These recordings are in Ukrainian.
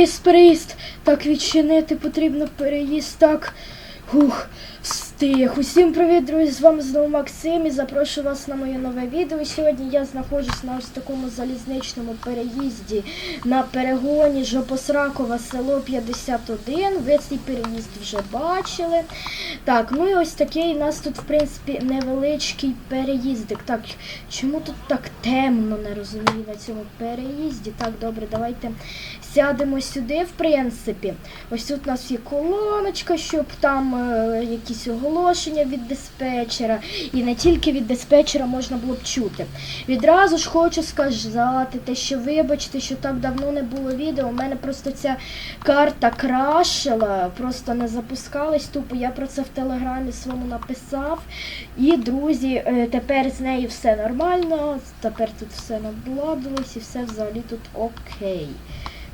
Переїзд, переїзд. Так, відчинити потрібно переїзд. Так. Ух, встиг. Усім привіт, друзі! З вами знову Максим і запрошую вас на моє нове відео. Сьогодні я знаходжусь на ось такому залізничному переїзді на перегоні Жопосракова, село 51. Ви цей переїзд вже бачили. Так, ну і ось такий у нас тут, в принципі, невеличкий переїздик. Так, чому тут так темно, не розумію на цьому переїзді? Так, добре, давайте сядемо сюди, в принципі. Ось тут у нас є колоночка, щоб там е, якісь оголошення від диспетчера. І не тільки від диспетчера можна було б чути. Відразу ж хочу сказати, те, що вибачте, що так давно не було відео. У мене просто ця карта крашила, просто не запускалась тупо. Я про це в телеграмі своєму написав. І, друзі, е, тепер з нею все нормально. Тепер тут все надладилось і все взагалі тут окей.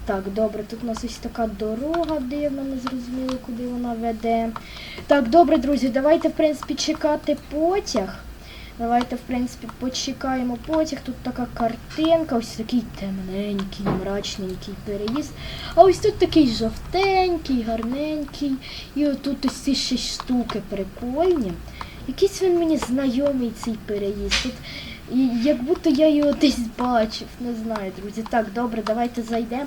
Так, добре, тут у нас ось така дорога дивна, не зрозуміло, куди вона веде. Так, добре, друзі, давайте, в принципі, чекати потяг. Давайте, в принципі, почекаємо потяг. Тут така картинка, ось такий темненький, мрачненький переїзд. А ось тут такий жовтенький, гарненький. І отут ось ці ще штуки прикольні. Якийсь він мені знайомий цей переїзд. Тут, як будто я його десь бачив. Не знаю, друзі. Так, добре, давайте зайдемо.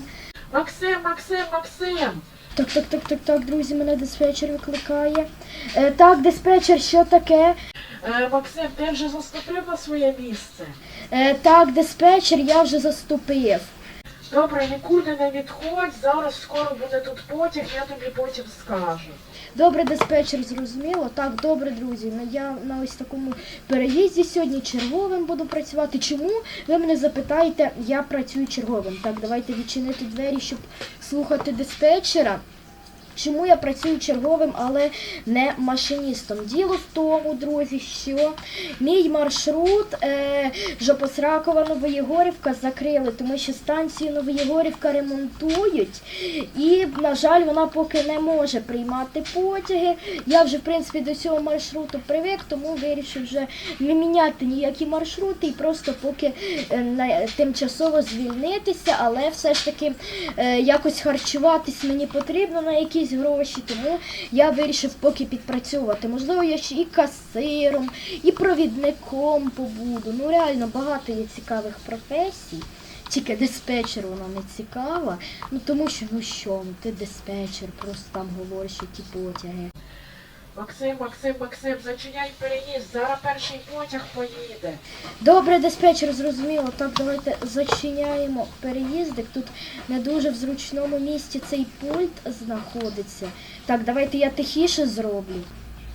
Максим, Максим, Максим! Так, так, так, так, так, друзі, мене диспетчер викликає. Е, так, диспетчер, що таке? Е, Максим, ти вже заступив на своє місце. Е, так, диспетчер, я вже заступив. Добре, нікуди не відходь, зараз скоро буде тут потяг, я тобі потім скажу. Добре, диспетчер, зрозуміло. Так, добре, друзі. Я на ось такому переїзді сьогодні черговим буду працювати. Чому? Ви мене запитаєте, я працюю черговим. Так, давайте відчинити двері, щоб слухати диспетчера. Чому я працюю черговим, але не машиністом? Діло в тому, друзі, що мій маршрут е, Жопосракова Новоєгорівка закрили, тому що станцію Новоєгорівка ремонтують. І, на жаль, вона поки не може приймати потяги. Я вже, в принципі, до цього маршруту привик, тому вирішив вже не міняти ніякі маршрути і просто поки е, тимчасово звільнитися, але все ж таки е, якось харчуватись мені потрібно на якісь гроші, тому я вирішив поки підпрацьовувати. Можливо, я ще і касиром, і провідником побуду. Ну реально багато є цікавих професій. Тільки диспетчер вона не цікава. Ну тому що, ну що, ну ти диспетчер, просто там говориш, які потяги. Максим, Максим, Максим, зачиняй переїзд, зараз перший потяг поїде. Добре, диспетчер, зрозуміло. Так, давайте зачиняємо переїздик. Тут не дуже в зручному місці цей пульт знаходиться. Так, давайте я тихіше зроблю.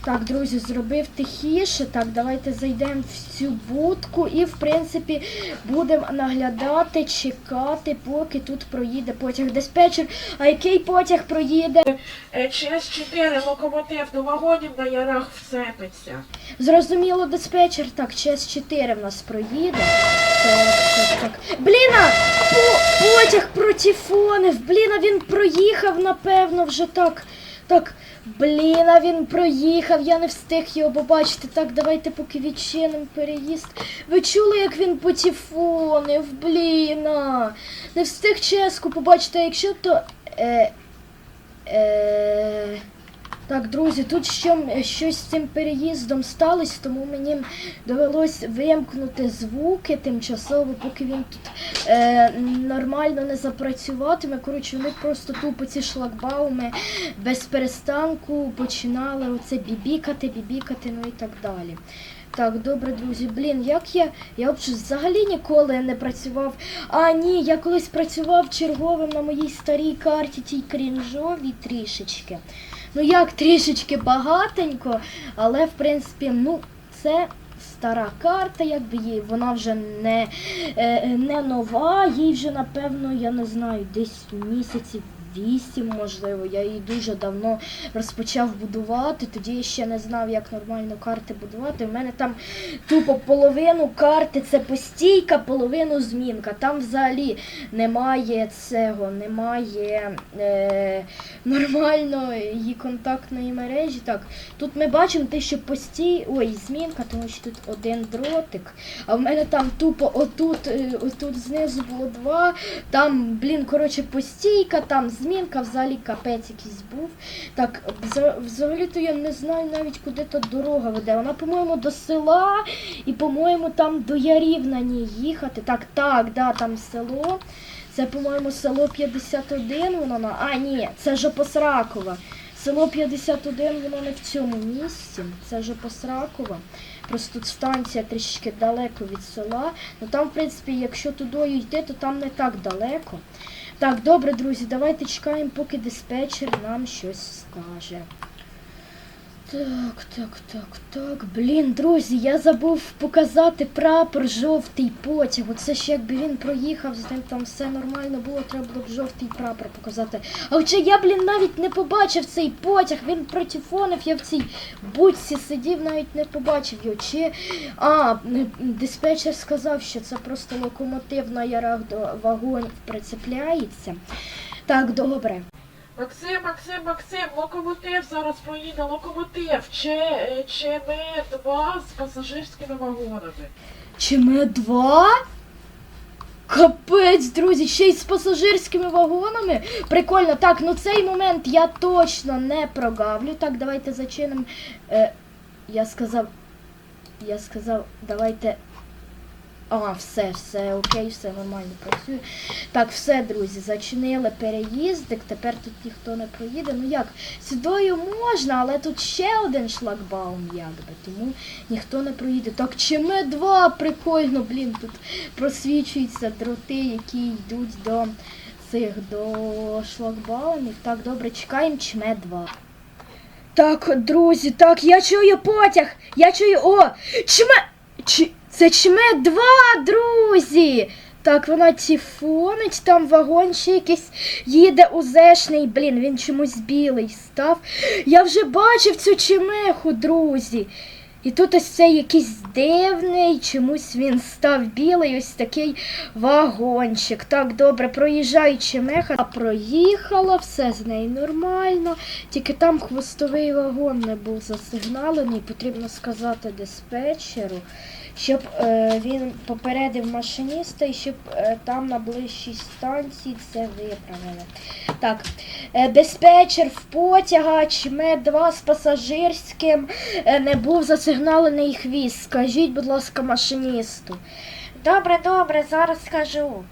Так, друзі, зробив тихіше. Так, давайте зайдемо в цю будку і, в принципі, будемо наглядати, чекати, поки тут проїде потяг. Диспетчер, а який потяг проїде? Е, ЧС 4 локомотив до вагонів на ярах вцепиться. Зрозуміло, диспетчер. Так, час 4 в нас проїде. Так, так, так. Бліна! По, потяг протифонив! Бліна, він проїхав, напевно, вже так. Так, бліна, він проїхав, я не встиг його побачити. Так, давайте поки відчинимо переїзд. Ви чули, як він потіфонив, бліна? Не встиг ческу побачити, а якщо то. Е, е, так, друзі, тут що, щось з цим переїздом сталося, тому мені довелось вимкнути звуки тимчасово, поки він тут е, нормально не запрацюватиме. Коротше, вони просто тупо ці шлагбауми без перестанку починали оце бібікати, бібікати, ну і так далі. Так, добре, друзі. Блін, як я. Я взагалі ніколи не працював. А, ні, я колись працював черговим на моїй старій карті, тій крінжовій трішечки. Ну як трішечки багатенько, але в принципі, ну, це стара карта, якби її, вона вже не, е, не нова, їй вже, напевно, я не знаю, десь місяців 8, можливо. Я її дуже давно розпочав будувати. Тоді я ще не знав, як нормально карти будувати. У мене там тупо половину карти це постійка, половину змінка. Там взагалі немає цього, немає е, нормальної контактної мережі. Так, тут ми бачимо те, що постій. Ой, змінка, тому що тут один дротик. А в мене там тупо отут, е, отут знизу було два. Там, блін, коротше, постійка, там змінка, взагалі капець якийсь був. Так, взагалі-то я не знаю навіть, куди та дорога веде. Вона, по-моєму, до села і, по-моєму, там до Ярів на ній їхати. Так, так, да, там село. Це, по-моєму, село 51, воно на. А, ні, це Жопосракова. Село 51, воно не в цьому місці. Це Жопосракова. Просто тут станція трішки далеко від села. Ну там, в принципі, якщо тудою йти, то там не так далеко. Так, добре, друзі, давайте чекаємо, поки диспетчер нам щось скаже. Так, так, так, так. Блін, друзі, я забув показати прапор жовтий потяг. Оце ж якби він проїхав, з ним там все нормально було, треба було б жовтий прапор показати. А хоча я, блін, навіть не побачив цей потяг, він протифонив, я в цій будці сидів, навіть не побачив його. Чи. А, диспетчер сказав, що це просто локомотив на ярах до вагонів прицепляється. Так, добре. Максим, Максим, Максим, локомотив зараз поїде, локомотив. Че, е, ЧМ-2 з пасажирськими вагонами. Ми два? Капець, друзі, ще й з пасажирськими вагонами. Прикольно. Так, ну цей момент я точно не прогавлю. Так, давайте зачинимо. Е, я сказав. Я сказав, давайте. А, все, все окей, все нормально працює. Так, все, друзі, зачинили переїздик. Тепер тут ніхто не проїде. Ну як, сюдою можна, але тут ще один шлагбаум, якби. Тому ніхто не проїде. Так, чиме два, прикольно, блін, тут просвічуються дроти, які йдуть до цих до шлагбаумів. Так, добре, чекаємо чме 2. Так, друзі, так, я чую потяг. Я чую. О! Чме. Чи... Це чме 2, друзі! Так, вона тіфонить, там вагон ще якийсь їде узешний. Блін, він чомусь білий став. Я вже бачив цю чемеху, друзі. І тут ось цей якийсь дивний, чомусь він став білий, ось такий вагончик. Так, добре, проїжджає чемеха, а проїхала, все з нею нормально. Тільки там хвостовий вагон не був засигналений, потрібно сказати диспетчеру, щоб е, він попередив машиніста і щоб е, там на ближчій станції це виправили. Так, е, диспетчер в потягач мед 2 з пасажирським е, не був засигналений хвіст. Скажіть, будь ласка, машиністу. Добре, добре, зараз скажу.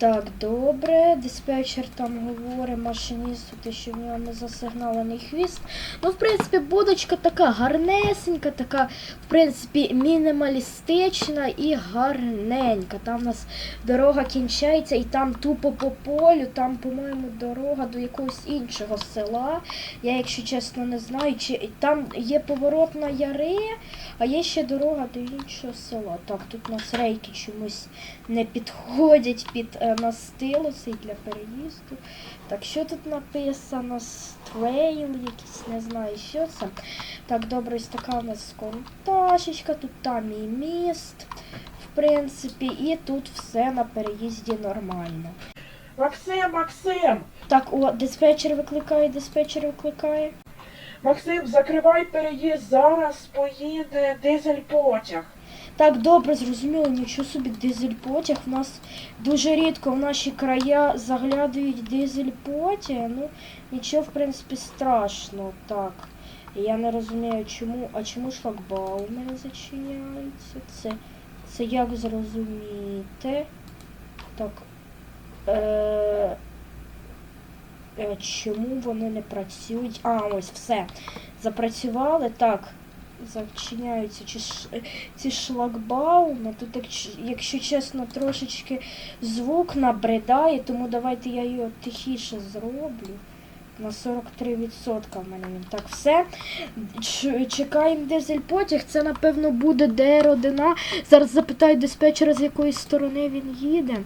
Так, добре. Диспетчер там говорить машиністу, що в нього не засигналений хвіст. Ну, в принципі, будочка така гарнесенька, така, в принципі, мінімалістична і гарненька. Там у нас дорога кінчається, і там тупо по полю, там, по-моєму, дорога до якогось іншого села. Я, якщо чесно, не знаю, чи там є поворот на яри, а є ще дорога до іншого села. Так, тут у нас рейки чомусь не підходять під настилу цей для переїзду. Так, що тут написано? Стрейл якийсь, не знаю, що це. Так, добре, ось така у нас конташечка, тут там і міст, в принципі, і тут все на переїзді нормально. Максим, Максим! Так, о, диспетчер викликає, диспетчер викликає. Максим, закривай переїзд, зараз поїде дизель потяг. Так, добре, зрозуміло, нічого собі дизель потяг. У нас дуже рідко в наші края заглядають дизель потяг. Ну, нічого, в принципі, страшного. Так. Я не розумію, чому. А чому шлагбауми не зачиняються? Це, це як зрозуміти? Так. Е, е, чому вони не працюють? А, ось все. Запрацювали. Так. Зачиняються чи ш... ці шлагбауми. Тут, якщо чесно, трошечки звук набридає, тому давайте я його тихіше зроблю. На 43% в мене він. Так, все. Чекаємо дизель потяг. Це, напевно, буде ДР-1. Зараз запитаю диспетчера, з якої сторони він їде.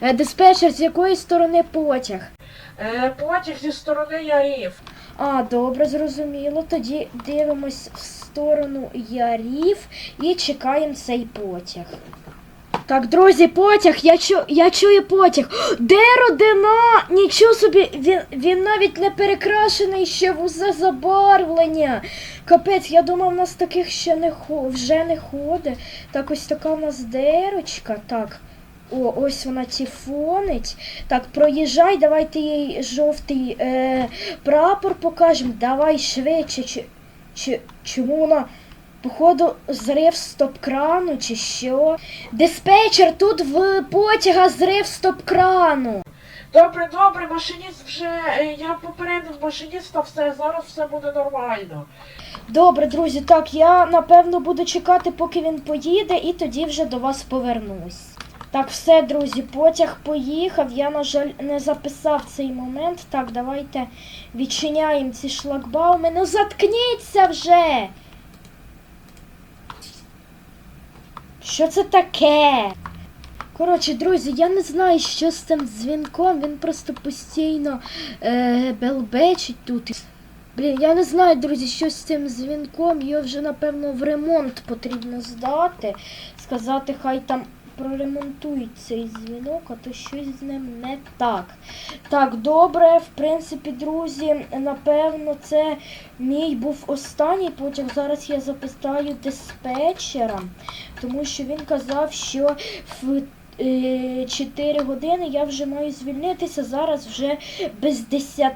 Е, диспетчер, з якої сторони потяг? Е, потяг зі сторони Ярів. А, добре, зрозуміло. Тоді дивимось сторону Ярів і чекаємо цей потяг. Так, друзі, потяг, я, чу, я чую потяг. Де родина? Нічого собі, він, він навіть не перекрашений ще в узе забарвлення. Капець, я думав, у нас таких ще не вже не ходить. Так, ось така в нас дерочка. Так. О, ось вона тіфонить. Так, проїжджай, давайте їй жовтий е, прапор покажемо. Давай швидше. Чи, чому вона, походу, зрив стоп-крану, чи що? Диспетчер, тут в потяга зрив стоп-крану. Добре, добре, машиніст вже. е, я попередив машиніста, все, зараз все буде нормально. Добре, друзі, так, я напевно буду чекати, поки він поїде, і тоді вже до вас повернусь. Так, все, друзі, потяг поїхав. Я, на жаль, не записав цей момент. Так, давайте відчиняємо ці шлагбауми. Ну заткніться вже! Що це таке? Коротше, друзі, я не знаю, що з цим дзвінком. Він просто постійно е, белбечить тут. Блін, я не знаю, друзі, що з цим дзвінком. Його вже, напевно, в ремонт потрібно здати. Сказати, хай там проремонтують цей дзвінок, а то щось з ним не так. Так, добре, в принципі, друзі, напевно, це мій був останній потяг. Зараз я запитаю диспетчера, тому що він казав, що в 4 години я вже маю звільнитися. Зараз вже без 10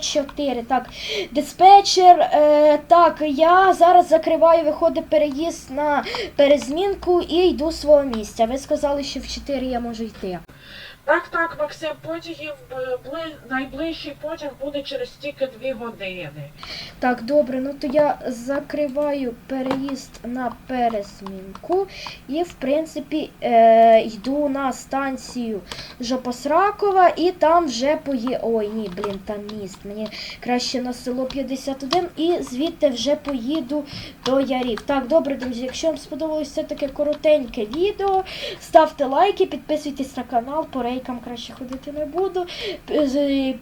4. Так, диспетчер, е, так, я зараз закриваю, виходить переїзд на перезмінку і йду з свого місця. Ви сказали, що в 4 я можу йти. Так, так, Максим, потягів е, бли... найближчий потяг буде через тільки дві години. Так, добре, ну то я закриваю переїзд на перезмінку і, в принципі, е, йду на станцію Жопосракова і там вже пої... Ой, ні, блін, там міст. Мені краще на село 51 і звідти вже поїду до Ярів. Так, добре, друзі, якщо вам сподобалось це таке коротеньке відео, ставте лайки, підписуйтесь на канал, по рейкам краще ходити не буду.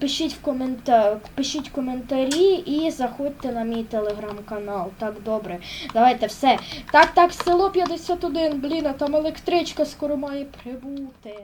Пишіть в комента... пишіть коментарі і заходьте на мій телеграм-канал. Так, добре. Давайте все. Так, так, село 51, блін, а там електричка скоро має прибути.